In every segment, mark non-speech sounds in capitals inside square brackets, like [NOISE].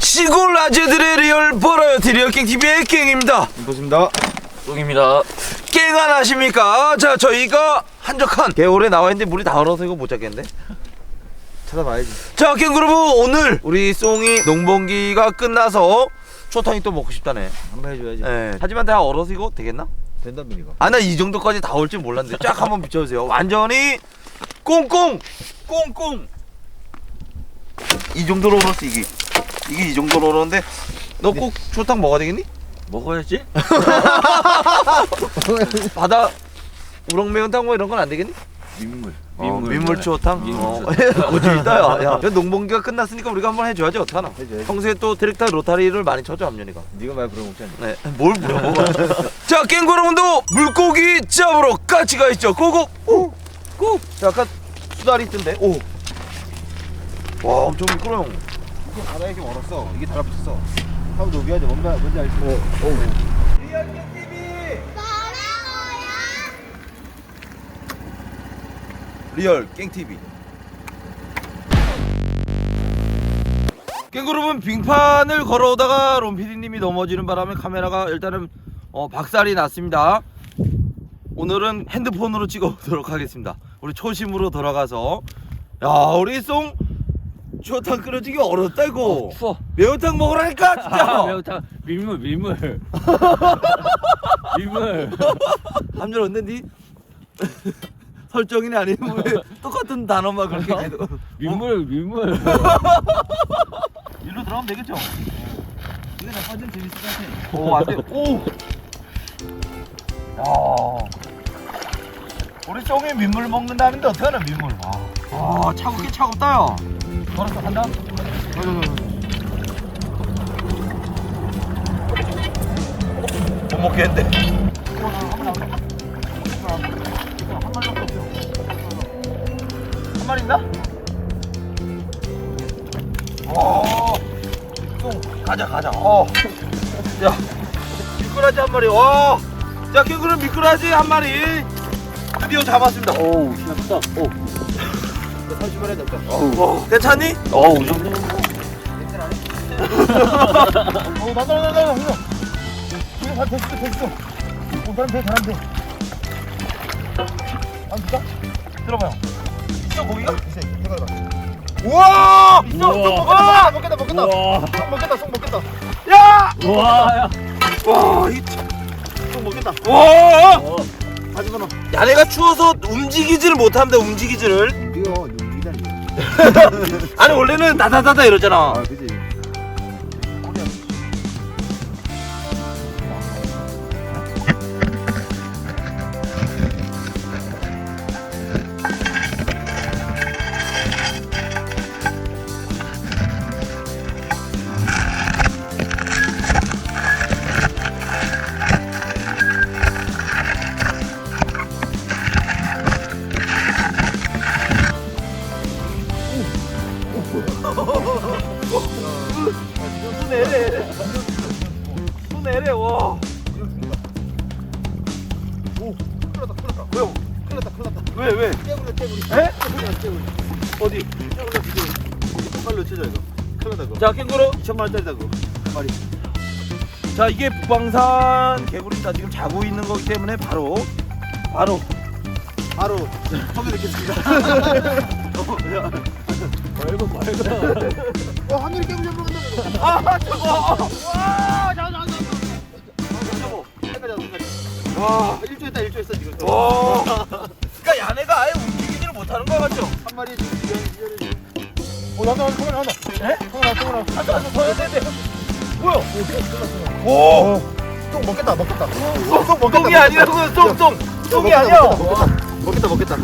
시골 아재들의 리얼 버라이어티 리얼킹 TV의 깽입니다. 보십니다. 똥입니다. 깽 안하십니까? 자 저희가 한적한 개울에 나와 있는데 물이 다 얼어서 이거 못 잡겠네. 찾아봐야지. 자, 깽 여러분 오늘 우리 송이 농번기가 끝나서 초탕이 또 먹고 싶다네. 한번 해줘야지. 예. 하지만 다 얼어서 이거 되겠나? 된답니다. 아나 이 정도까지 다 올 줄 몰랐는데 쫙 한번 비춰주세요. 완전히 꽁꽁 꽁꽁 이 정도로 얼었어 이게 이게 이 정도로 얼었는데 너 꼭 초탕 먹어야 되겠니? 먹어야지. [LAUGHS] 바다 우럭 매운탕 뭐 이런 건 안 되겠니? 민물. 어, 민물 추어탕? 민물 어. 추어탕. 고집 [LAUGHS] 있다 야, 야. [LAUGHS] 야, 농번기가 끝났으니까 우리가 한번 해줘야지 어떡하나 해줘야지. 평소에 또 디렉터 로타리를 많이 쳐줘 함연이가 네가 말 부려먹지 않냐? 네, 뭘 물어보고 자 깽구 여러분도 물고기 잡으러 같이 가 있죠 고고 오, 고 자, 아까 수다리 있던데 오 와 엄청 미끄러워 이게 바다에 좀 얼었어. 이게 달아붙었어. 하고 녹여야 돼. 뭔지, 뭔지 알지? 어. 어. 리얼 깽TV 깽구 여러분 빙판을 걸어오다가 롬피디님이 넘어지는 바람에 카메라가 일단은 어, 박살이 났습니다 오늘은 핸드폰으로 찍어보도록 하겠습니다 우리 초심으로 돌아가서 야 우리 송 추어탕 끓여주기 어렵다 이거 추워. 매운탕 먹으라니까 진짜 아, [LAUGHS] 매운탕. 민물, 민물. 민물. 함정 없는디 설정이네 아니면 왜 똑같은 단어만 그렇게 계속 민물, 민물. 일로 들어가면 되겠죠? 이게 다 완전 재밌을 것 같아. 오, 안 돼. 오! 야. 우리 쫑이 민물 먹는다는데 어떡하나, 민물. 와, 와 차갑게 차갑다, 야. 걸었어, 간다? 못 먹겠는데. 한 마리 있나? 와. 똥 가자 가자 어. 야 미꾸라지 한 마리 와. 자 캥거루 미꾸라지 한 마리 드디어 잡았습니다 어우, 신났다. 오. 30만 해야 될까? 어, 괜찮니? 어우, 이 정도. 어, 나가, 나가, 나가, 나가. 이거 다 됐어, 됐어. 어, 사람 배 잘한대. 안 줄까? 들어봐요 있어 고기가? 있어, 들어가. 우와 있어, 우와. 쏙 먹겠다, 먹겠다, 먹겠다. 우와. 쏙 먹겠다, 쏙 먹겠다. 야! 우와, 야. 와이 참. 쏙 먹겠다. 와! 어. 가지마 너. 야내가 추워서 움직이지를 못합니다 움직이지를 움직이다니. 아니 원래는 다다다다 이러잖아 아, 그지. 자 캥거루 2천만 원짜리다, 그거. 말이. 자 이게 북방산 개구리가 지금 자고 있는 거기 때문에 바로 바로 바로 소개드리겠습니다. 말고, 말고. 어, 하늘이 깨구리 잡으러 간다, 아 저거 와, 자, 자, 자. 저거. 생각하자, 생각하자. 와, 일조 했다, 일조 했어, 지금. 와 그러니까 야네가 아예 움직이지를 못하는 거 같죠? 한 마리 지금. 어, 나도, 나도, 나도, 에? 통화, 통화. 한한더 해야 되는데 뭐야? 오, 큰일 났어, 큰일 났어. 오똥 먹겠다, 먹겠다. 똥, 똥, 똥이 아니라고 똥똥 똥이 아니야 먹겠다, 먹겠다.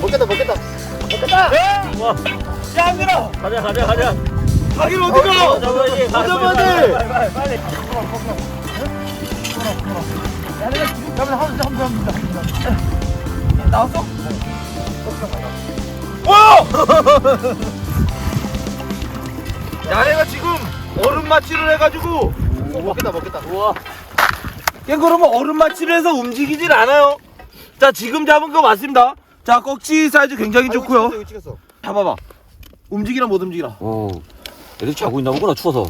먹겠다, 먹겠다. 먹겠다. 와, 야 안들아 가자, 가자, 가자. 가길 어디가? 잡아야지. 잡아야 돼. 빨리, 빨리. 야, 내가 지금 가면 한, 한, 한, 한, 한. 나왔어? 와! 야 야해가 지금 얼음 마취를 해가지고 어, 먹겠다 먹겠다 우와 캥거루는 얼음 마취를 해서 움직이질 않아요 자 지금 잡은 거 맞습니다 자 꺽지 사이즈 굉장히 좋고요 찍었어, 찍었어. 잡아봐 움직이나 못 움직이나 어 애들 자고 있나 보구나 추워서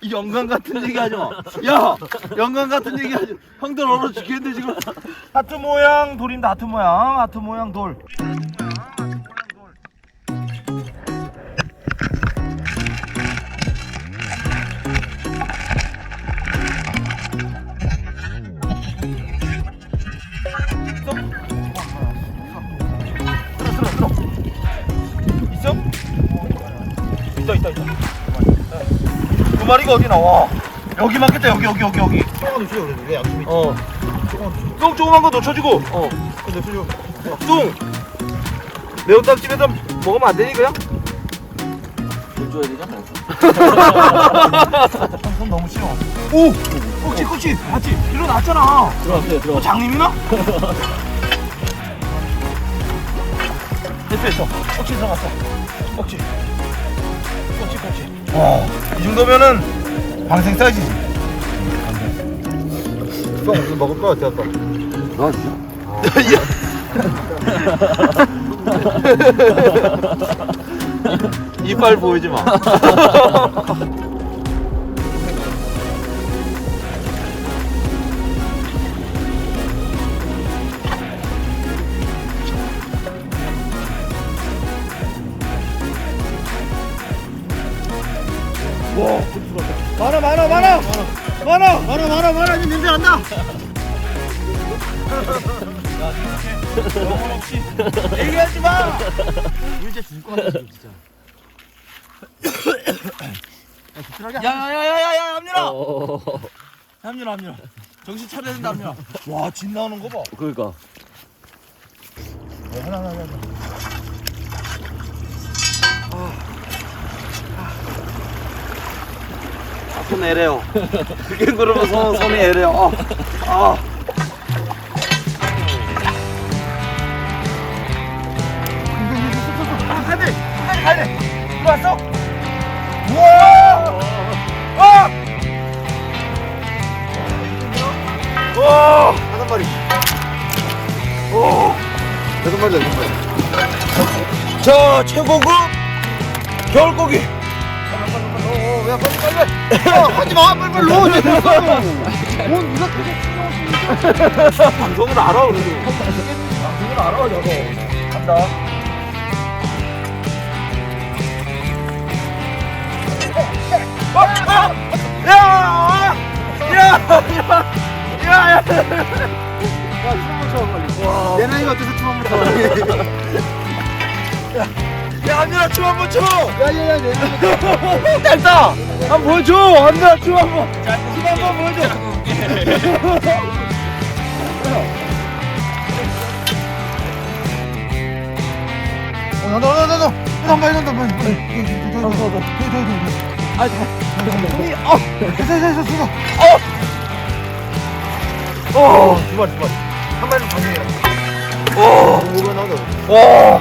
이 [LAUGHS] 영광 같은 얘기 하지 마. 야, 영광 같은 얘기 하지. 형들 얼어 죽겠는데 지금. 하트 모양 돌입니다. 하트 모양, 하트 모양 돌. 마리가 어디 나와? 여기 많겠다 여기 여기 여기 여기. 조금만 놓치려 그래. 왜 양심이? 어. 똥 조그만 거 놓쳐주고. 어. 놓치려. 똥. 매운탕집에서 먹으면 안 되니 그냥? 줘야 되잖아. 손 뭐. [LAUGHS] 너무 싫어. 오! 꼬치 꼬치 맞지? 일로 났잖아. 들어왔어요 들어. 뭐, 장님이나? [LAUGHS] 됐어 됐어. 꼬치 들어갔어. 꼬치. 와, 이 정도면은 방생 사이즈지. 오빠 무슨 먹을 거 어때 아빠? 나 진짜. 아, [LAUGHS] 이빨 보이지 마. [LAUGHS] 와. 많아 많아 많아 많아 많아 많아 많아 이제 냄새 안 나. 얘기하지 마. 이제 죽을 것 같아 진짜. 야야야야야 암유라. 암유라 암유라 정신 차려야 된다 함유라. 와진 나오는 거 봐. 그러니까. 어, 하나 하나 하나. 손 에레오. 그게 그러면 손, 손이 에레오. 어. 어. 하늘! 하늘! 들어왔어? 와, 와! 와! 다섯 마리. 오! 여섯 마리, 여섯 마리. 자, 최고급 겨울고기. 하지마 빨리빨리 넣어 뭔 누가 되게 신경 쓰는 방송을 알아 그래도. 방송을 알아 저거 간다 야야야야야 야, 춤을 춰 빨리 얘 나이가 어째서 춤을 못 춰 한별아 춤 한번 춰! 야야야 [LAUGHS] 됐다! 한번 보여줘! 한별아 춤 한번! 춤 한번 보여줘! 어, 나도 나도 나도 나도 빨리 나도 빨리 빨리 나도 나도 나도 나도 아, 손이, 어! 됐어 됐어 됐어 어. 어. 어. 어! 두 발, 두 발. 한 발로 방해해요. 오! 이거 나오다. 와!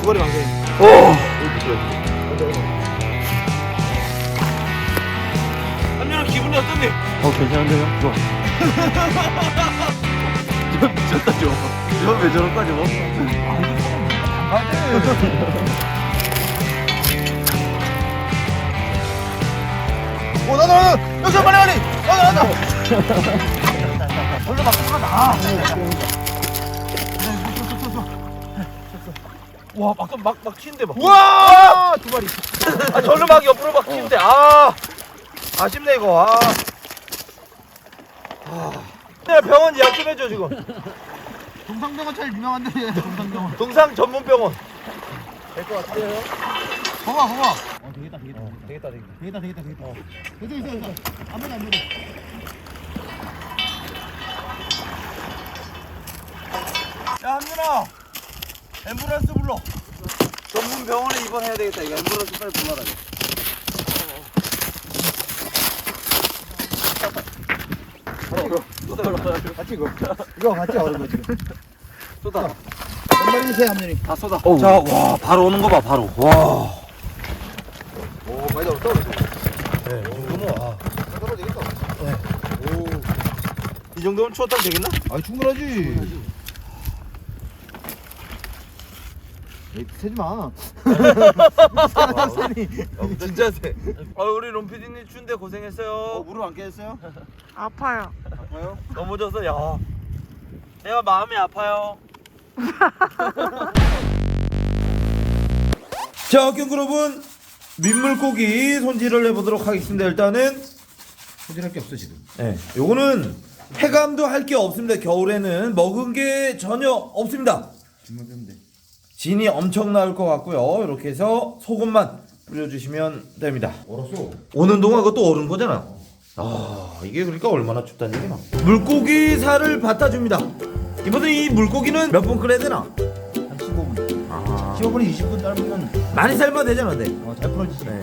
두 발이 방해. 준아 기분이 어떠니? 어 괜찮은데요? 좋아. 저 [LAUGHS] 미쳤다 저. 저왜 저럴까 저거? 오, 나도, 나도. 여기서 빨리, 빨리. 나도, 나도. [LAUGHS] 벌써 막 들어간 와, 막, 막, 막 튀는데 막. 우와! 두 마리. 아, 절로 막 옆으로 막 튀는데, 아. 아쉽네, 이거, 아. 아. 내가 병원 예약 좀 해줘, 지금. 동상병원 제일 유명한데, 동상병원. 동상 전문병원. 될 것 같아요. 봐봐, 봐봐. 어, 되겠다, 되겠다. 되겠다, 되겠다. 되겠다, 되겠다, 되겠다. 어. 됐어, 됐어, 됐어. 안 보내, 안 보내. 야, 한준아. 앰뷸런스 불러. 전문 병원에 입원해야 되겠다. 이거 앰뷸런스 빨리 불러라. 같이 이거. 이거 같이 얼은 거 지금. 쏟아. 한 마리 주세요, 한 마리. 다 쏟아. 자, 와, 바로 오는 거 봐, 바로. 와. 오, 많이 더 떨어져. 네, 이 정도면, 와. 떨어져 되겠다. 이 정도면 추웠다면 되겠나? 아, 충분하지. 에이, 세지 마. 진짜 세. 아 우리 롬피디님 추운데 고생했어요. 어, 무릎 안 깨졌어요? 아파요. 아파요? 넘어져서 야. 내가 마음이 아파요. [LAUGHS] 자, 경구 여러분 민물고기 손질을 해보도록 하겠습니다. 일단은 소질할 게 없어 지금. 네, 요거는 해감도 할 게 없습니다. 겨울에는 먹은 게 전혀 없습니다. 정말 되면 돼. 진이 엄청 나올 것 같고요. 이렇게 해서 소금만 뿌려주시면 됩니다. 얼었어. 오는 동안 그것도 얼은 거잖아. 아 이게 그러니까 얼마나 춥다는 얘기나. 물고기 살을 받아줍니다. 이번에 이 물고기는 몇 분 끓여야 되나? 한 15분. 아 15분에 20분 삶으면 많이 삶아야 되잖아, 근데. 어, 잘 풀어지지. 네.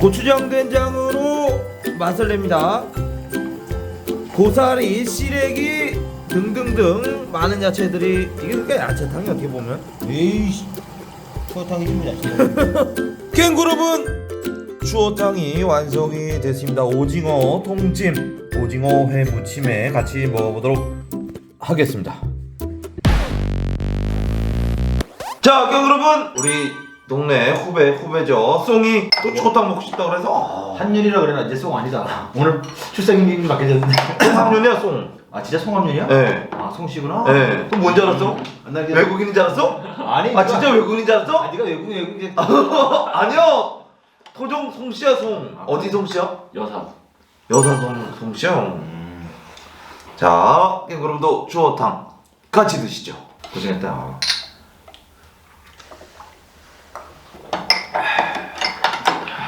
고추장 된장으로 맛을 냅니다. 고사리, 시래기 등등등 많은 야채들이 이게 그러니까 야채탕이 어떻게 보면 에이씨. 추어탕이 좀 야식. 캥거루분 추어탕이 완성이 됐습니다. 오징어 통찜, 오징어 회 무침에 같이 먹어보도록 하겠습니다. 자, 캥거루분 우리 동네 후배 후배죠. 송이 또 추어탕 먹고 싶다 그래서 한윤이라 그래나 이제 송 아니다. 오늘 출생일이 바뀌었는데. 송학년이야 송. 아 진짜 송함윤이야? 네. 아 송씨구나. 네. 또 뭔지 알았어? 나 그냥- 외국인인 줄 알았어? 아니. 아 진짜 외국인인 줄 알았어? 아 네가 외국 외국인. [LAUGHS] 아니야. 토종 송씨야 송. 어디 송씨야? 여사. 여사동 송씨야. 자, 그럼도 추어탕 같이 드시죠. 고생했다.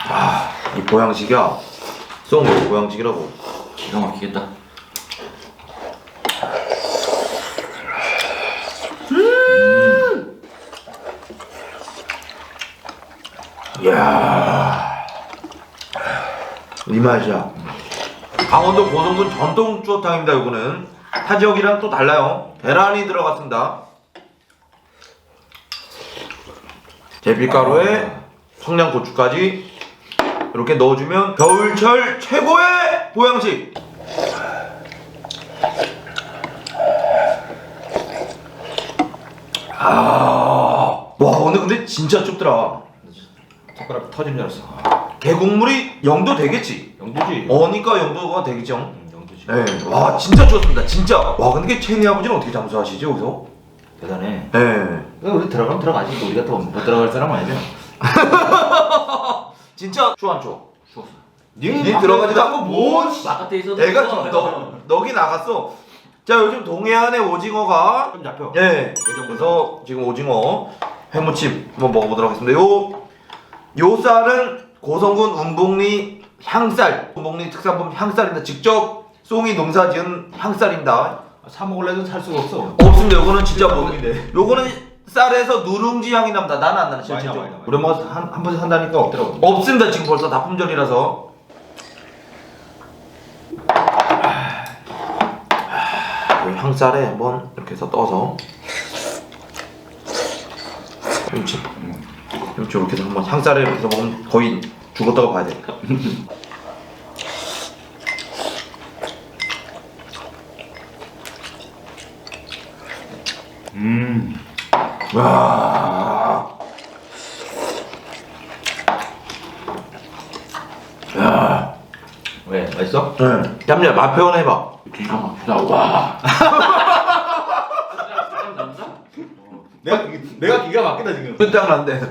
아, 이 보양식이야. 송 보양식이라고. 기가 막히겠다. 맛이야. 강원도 고성군 전통 추어탕입니다. 이거는 타 지역이랑 또 달라요. 계란이 들어갔습니다. 제비가루에 청양고추까지 이렇게 넣어주면 겨울철 최고의 보양식. 아, 와 오늘 근데 진짜 춥더라. 손가락 터진 줄 알았어. 개국물이 영도 되겠지. 영도지. 어니까 영도가 되겠죠. 응, 영도지. 네. 와 진짜 좋았습니다. 진짜. 와 근데 체니 아버지는 어떻게 장수하시지 여기서? 대단해. 네. 그러니까 우리 들어가면 들어가지. 또 우리가 또 못 들어갈 사람 아니죠? [LAUGHS] 진짜 추안 추. 추웠어. 니 들어가지도 않고 뭔? 바깥에 있어도 내가 있어. 지금 너 너기 나갔어. 자 요즘 동해안의 오징어가 좀 잡혀. 예. 그래서 지금 오징어 회무침 한번 먹어보도록 하겠습니다. 요, 요 쌀은 고성군 운봉리 향쌀, 운봉리 특산품 향쌀입니다. 직접 송이 농사 지은 향쌀입니다. 사 먹을래도 살 수가 없어. 없습니다. 요거는 진짜 뭐, 운봉인데. 요거는 쌀에서 누룽지 향이 납니다. 나는 안 나는 많이 나, 실제로. 많이 나. 우리 엄마가 한, 한 번씩 산다니까 없더라고. 없습니다. 지금 벌써 납품절이라서. 이 향쌀에 한번 이렇게 해서 떠서 김치 김치 이렇게 해서 한번 향쌀에 이렇게 해서 먹으면 거의 죽었다고 봐야 돼. [LAUGHS] 음. 와. 야. 왜? 맛있어? 네. 얌야 맛 표현 해봐. 기가 막히다. 와. [LAUGHS] 내가 내가 기가 막히다 지금. 끝장 난데. [LAUGHS]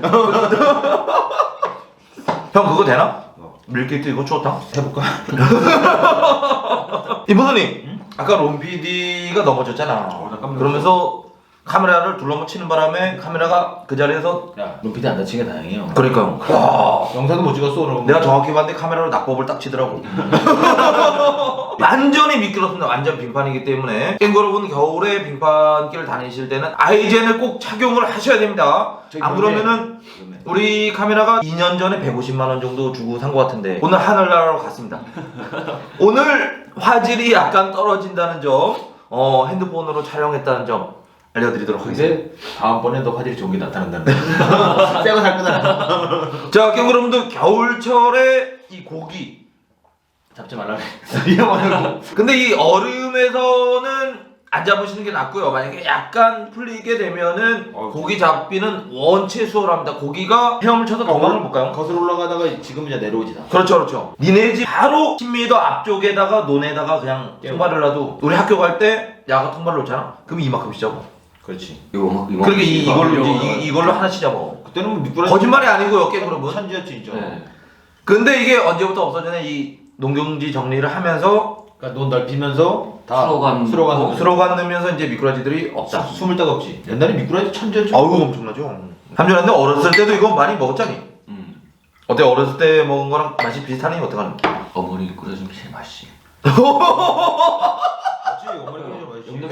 형 그거 되나? 밀키트 이거 추었다. 해볼까? [LAUGHS] 이보선님 아까 롬 PD가 넘어졌잖아. 어, 나 깜짝 그러면서 카메라를 둘러붙이는 바람에 카메라가 그 자리에서 야, 눈빛이 안 다친 게 다행이에요. 그러니까요. 와. 영상도 못 찍었어 그럼. 내가 정확히 봤는데 카메라로 낙법을 딱 치더라고. [LAUGHS] 완전히 미끄럽습니다. 완전 빙판이기 때문에 깽거러분 겨울에 빙판길 다니실 때는 아이젠을 꼭 착용을 하셔야 됩니다. 저기 안 그러네. 그러면은. 우리 카메라가 2년 전에 150만 원 정도 주고 산 것 같은데 오늘 하늘나라로 갔습니다. [LAUGHS] 오늘 화질이 약간 떨어진다는 점, 어, 핸드폰으로 촬영했다는 점 알려드리도록 하겠습니다. 근데 다음번에도 화질이 좋은 게 나타난다는 거. 새거 [LAUGHS] 살 거잖아. 자, 깽그러분들 겨울철에 이 고기 잡지 말라. [LAUGHS] 근데 이 얼음에서는 안 잡으시는 게 낫고요. 만약에 약간 풀리게 되면은 어, 고기 잡기는 원체 수월합니다. 고기가 헤엄을 쳐서 도망을 못 가요. 거슬러 올라가다가 지금 이제 내려오지 다. 그렇죠, 그렇죠. 니네 집 바로 10m 앞쪽에다가 논에다가 그냥 통발을 놔도 우리 학교 갈 때 야가 통발 놓잖아. 그럼 이만큼씩 잡아. 그렇지. 이거 막 이거 그러니까 이, 이걸로 이제 이, 이걸로 하나씩 잡아. 그때는 뭐 미꾸라지 거짓말이 아니고요, 깨그룹은. 천지였지 진짜. 네. 근데 이게 언제부터 없어지냐 이 농경지 정리를 하면서 그러니까 논 넓히면서 다 수로관 수로관 넣고. 수로가 넣으면서 이제 미꾸라지들이 없다. 수- 숨을 데가 없지. 옛날에 미꾸라지 천지였지. 아우 엄청나죠. 함준한데 어렸을 때도 이거 많이 먹었잖니. 음. 어때 어렸을 때 먹은 거랑 맛이 비슷하니 어떡하니? 어머니 끓여준 게 제일 맛있 [LAUGHS]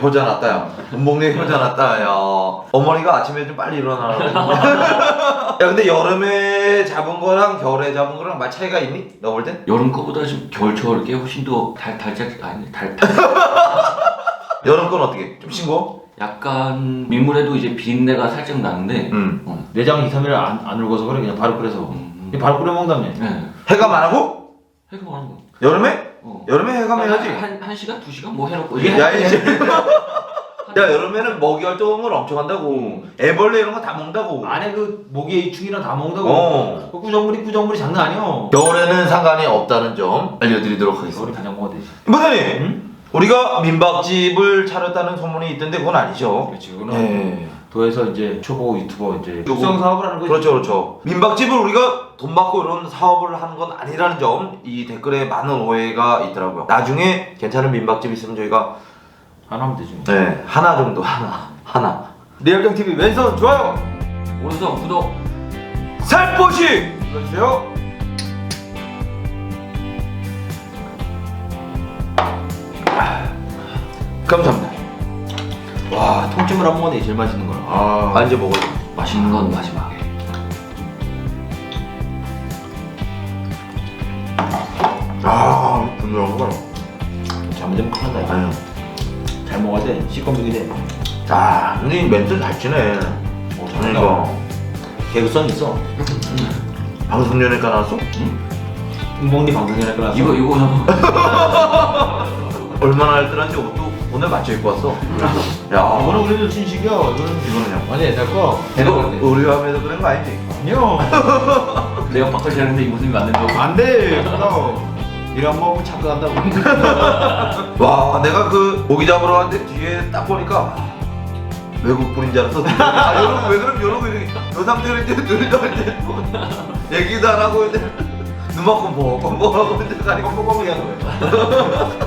효자 났다야. 운봉내 효자 났다야. 어머니가 아침에 좀 빨리 일어나라. [LAUGHS] 야 근데 여름에 잡은 거랑 겨울에 잡은 거랑 맛 차이가 있니? 너 볼 땐? 여름 거보다 좀 겨울철 게 훨씬 더 달, 달짝 아니 달, 달 [LAUGHS] 여름 건 어떻게? 좀 싱거워? 약간 민물에도 이제 비린내가 살짝 나는데 응. 어. 내장 2, 3일 안, 안 울고서 그래 그냥 바로 끓여서. 음. 그냥 바로 끓여 먹는다며. 네. 해감 안 하고? 해가 많은 거. 여름에? 어. 여름에 해감 해야지. 한, 한 시간 두 시간 뭐 해놓고 이게 야 이제. [LAUGHS] [LAUGHS] 야 여름에는 먹이 활동을 엄청 한다고. 애벌레 이런 거 다 먹는다고. 안에 그 모기의 충이랑 다 먹는다고. 어. 그 구정물이 구정물이 장난 아니야. 겨울에는 상관이 없다는 점 알려드리도록 겨울에 하겠습니다. 가장 먹어야 되지. 이모사님, 응? 우리가 민박집을 차렸다는 소문이 있던데 그건 아니죠? 그렇지. 그거는 네. 도에서 이제 초보 유튜버 이제 요거- 육성 사업을 하는 거지. 그렇죠, 그렇죠. 민박집을 우리가 돈 받고 이런 사업을 하는 건 아니라는 점 이 댓글에 많은 오해가 있더라고요. 나중에 괜찮은 민박집 있으면 저희가 하나 하면 되지. 네 하나 정도 하나 하나 리얼경 TV 왼손 좋아요 오른손 구독 살포시 눌러주세요. 아, 감사합니다. 와 통증을 한 번에 제일 맛있는 거야. 아, 아 이제 먹어요. 맛있는 건 마지막에 아 거. 잘못되면 큰일 난다. 아유. 잘 먹어야 돼. 시꺼멓게 돼. 자, 누님 멘트 잘 치네. 어, 그러니까 개그성 있어. 방송 연예과 나왔어? 운봉리 방송이나 끊었어. 이거 이거 [LAUGHS] 얼마나 알뜰한지 옷도 오늘 맞춰 입고 왔어. 야, 이거는 그래도 진식이야. 이거는 이거는요. 아니 옛날 거. 이거 우리 밤에도 그런 거 아니지? 아니요. [LAUGHS] 내가 바꿔 자는데 이 모습이 맞는다고 안 돼. 그럼 이런 먹으면 착각한다고. [LAUGHS] 와, 내가 그 고기 잡으러 갔는데 뒤에 딱 보니까 외국 분인 줄 알았어. 아, 여러분 왜 그럼 이러고 이렇게 요 상태로 이제 눈을 이제 뭐 [LAUGHS] 얘기도 안 하고 이제 눈 맞고 뭐, 뭐 하고 이제 가니까 거야.